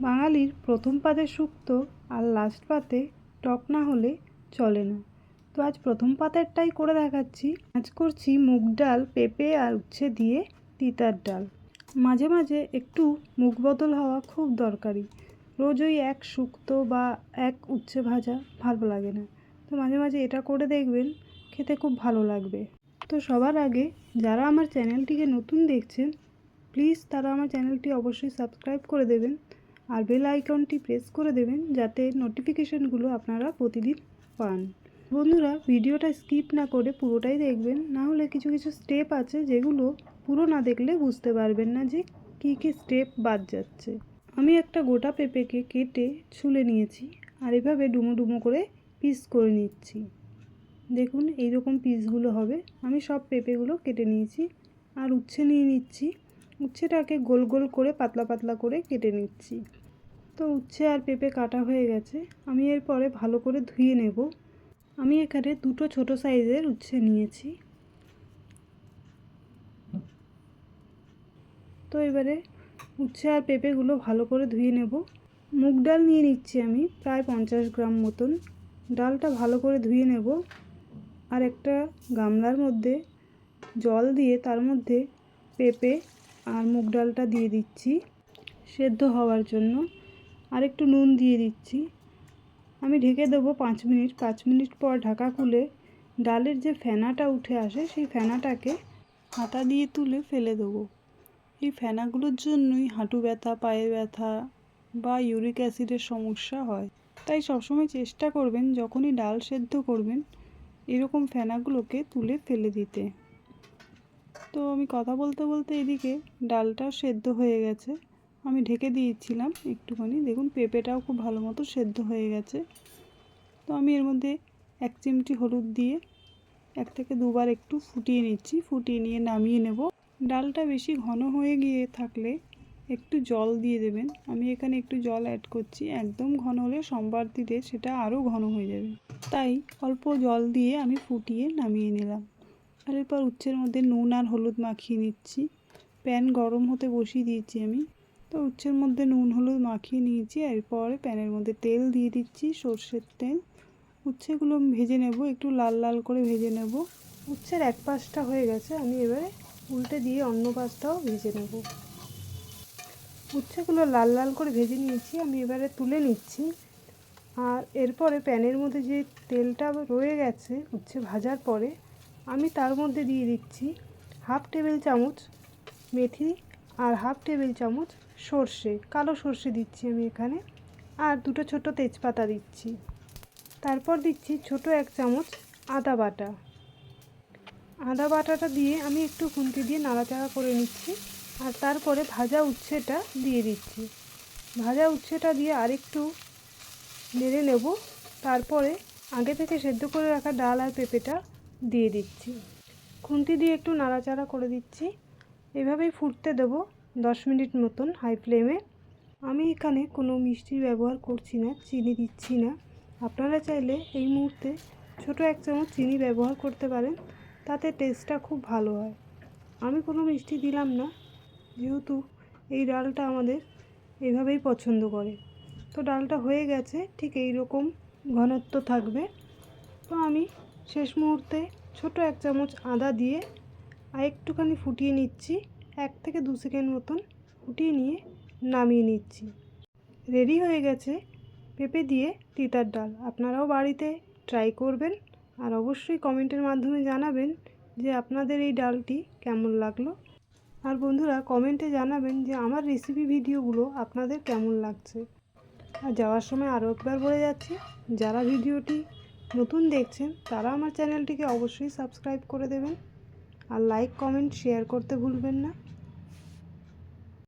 বাঙালির প্রথম পাতে শুক্তো আর লাস্ট পাতে টক না হলে চলে না। তো আজ প্রথম পাতেরটাই করে দেখাচ্ছি। আজ করছি মুগ ডাল, পেঁপে আর উচ্ছে দিয়ে তিতার ডাল। মাঝে মাঝে একটু মুখ বদল হওয়া খুব দরকারি। রোজ ওই এক শুক্তো বা এক উচ্ছে ভাজা ভালো লাগে না। তো মাঝে মাঝে এটা করে দেখবেন, খেতে খুব ভালো লাগবে। তো সবার আগে যারা আমার চ্যানেলটিকে নতুন দেখছেন প্লিজ তারা আমার চ্যানেলটি অবশ্যই সাবস্ক্রাইব করে দেবেন। আর বেল আইকনটি প্রেস করে দেবেন যাতে নোটিফিকেশনগুলো আপনারা প্রতিদিন পান। বন্ধুরা, ভিডিওটা স্কিপ না করে পুরোটাই দেখবেন। না হলে কিছু কিছু স্টেপ আছে যেগুলো পুরো না দেখলে বুঝতে পারবেন না যে কী কী স্টেপ বাদ যাচ্ছে। আমি একটা গোটা পেঁপেকে কেটে ছুলে নিয়েছি আর এভাবে ডুমো ডুমো করে পিস করে নিচ্ছি। দেখুন, এইরকম পিসগুলো হবে। আমি সব পেঁপেগুলো কেটে নিয়েছি আর উচ্ছে নিয়ে নিচ্ছি। উচ্ছেটাকে গোল গোল করে পাতলা পাতলা করে কেটে নিচ্ছি। তো উচ্ছে আর পেঁপে কাটা হয়ে গেছে। আমি এরপরে ভালো করে ধুয়ে নেব। আমি এখানে দুটো ছোট সাইজের উচ্ছে নিয়েছি। তো এবারে উচ্ছে আর পেঁপেগুলো ভালো করে ধুয়ে নেব। মুগ ডাল নিয়ে নিচ্ছি আমি প্রায় পঞ্চাশ গ্রাম মতন। ডালটা ভালো করে ধুয়ে নেব। আর একটা গামলার মধ্যে জল দিয়ে তার মধ্যে পেঁপে আর মুগ ডালটা দিয়ে দিচ্ছি সেদ্ধ হওয়ার জন্য। আর একটু নুন দিয়ে দিচ্ছি। আমি ঢেকে দেবো পাঁচ মিনিট। পাঁচ মিনিট পর ঢাকা খুলে ডালের যে ফেনাটা উঠে আসে, সেই ফেনাটাকে হাতা দিয়ে তুলে ফেলে দেবো। এই ফেনাগুলোর জন্যই হাঁটু ব্যথা, পায়ে ব্যথা বা ইউরিক অ্যাসিডের সমস্যা হয়। তাই সবসময় চেষ্টা করবেন, যখনই ডাল সেদ্ধ করবেন, এরকম ফেনাগুলোকে তুলে ফেলে দিতে। তো আমি কথা বলতে বলতে এদিকে ডালটাও সেদ্ধ হয়ে গেছে। আমি ঢেকে দিয়েছিলাম একটুখানি। দেখুন, পেঁপেটাও খুব ভালো মতো সেদ্ধ হয়ে গেছে। তো আমি এর মধ্যে এক চিমটি হলুদ দিয়ে এক থেকে দুবার একটু ফুটিয়ে নিচ্ছি। ফুটিয়ে নিয়ে নামিয়ে নেব। ডালটা বেশি ঘন হয়ে গিয়ে থাকলে একটু জল দিয়ে দেবেন। আমি এখানে একটু জল অ্যাড করছি। একদম ঘন হলে সোমবার দিলে সেটা আরও ঘন হয়ে যাবে। তাই অল্প জল দিয়ে আমি ফুটিয়ে নামিয়ে নিলাম। আর এরপর উচ্ছের মধ্যে নুন আর হলুদ মাখিয়ে নিচ্ছি। প্যান গরম হতে বসিয়ে দিয়েছি আমি। তো উচ্ছের মধ্যে নুন, হলুদ মাখিয়ে নিয়েছি, এরপরে প্যানের মধ্যে তেল দিয়ে দিচ্ছি, সর্ষের তেল। উচ্ছেগুলো ভেজে নেব, একটু লাল লাল করে ভেজে নেব। উচ্ছের এক পাশটা হয়ে গেছে, আমি এবারে উল্টে দিয়ে অন্য পাশটাও ভেজে নেব। উচ্ছেগুলো লাল লাল করে ভেজে নিয়েছি, আমি এবারে তুলে নিচ্ছি। আর এরপরে প্যানের মধ্যে যে তেলটা রয়ে গেছে উচ্ছে ভাজার পরে আমি তার মধ্যে দিয়ে দিচ্ছি হাফ টেবিল চামচ মেথি আর হাফ টেবিল চামচ সর্ষে, কালো সর্ষে দিচ্ছি আমি এখানে আর দুটো ছোট তেজপাতা দিচ্ছি। তারপর দিচ্ছি ছোট এক চামচ আদা বাটা। আদা বাটাটা দিয়ে আমি একটু খুন্তি দিয়ে নাড়াচাড়া করে নিচ্ছি আর তারপরে ভাজা উচ্ছেটা দিয়ে দিচ্ছি। ভাজা উচ্ছেটা দিয়ে আরেকটু নেড়ে নেব। তারপরে আগে থেকে সেদ্ধ করে রাখা ডাল আর পেঁপেটা দিয়ে দিচ্ছি। খুন্তি দিয়ে একটু নাড়াচাড়া করে দিচ্ছি। এভাবেই ফুটতে দেবো দশ মিনিট মতন হাই ফ্লেমে। আমি এখানে কোনো মিষ্টি ব্যবহার করছি না, চিনি দিচ্ছি না। আপনারা চাইলে এই মুহূর্তে ছোট এক চামচ চিনি ব্যবহার করতে পারেন, তাতে টেস্টটা খুব ভালো হয়। আমি কোনো মিষ্টি দিলাম না, যেহেতু এই ডালটা আমাদের এভাবেই পছন্দ করে। তো ডালটা হয়ে গেছে, ঠিক এই রকম ঘনত্ব থাকবে। তো আমি শেষ মুহূর্তে ছোট এক চামচ আদা দিয়ে আর একটুখানি ফুটিয়ে নিচ্ছি। এক থেকে দু সেকেন্ড মতন ফুটিয়ে নিয়ে নামিয়ে নিচ্ছি। রেডি হয়ে গেছে পেঁপে দিয়ে তিতার ডাল। আপনারাও বাড়িতে ট্রাই করবেন আর অবশ্যই কমেন্টের মাধ্যমে জানাবেন যে আপনাদের এই ডালটি কেমন লাগল। আর বন্ধুরা, কমেন্টে জানাবেন যে আমার রেসিপি ভিডিওগুলো আপনাদের কেমন লাগছে। আর যাওয়ার সময় আরও একবার বলে যাচ্ছি, যারা ভিডিওটি নতুন দেখছেন, তারা আমার চ্যানেলটিকে অবশ্যই সাবস্ক্রাইব করে দেবেন। আর লাইক কমেন্ট শেয়ার করতে ভুলবেন না।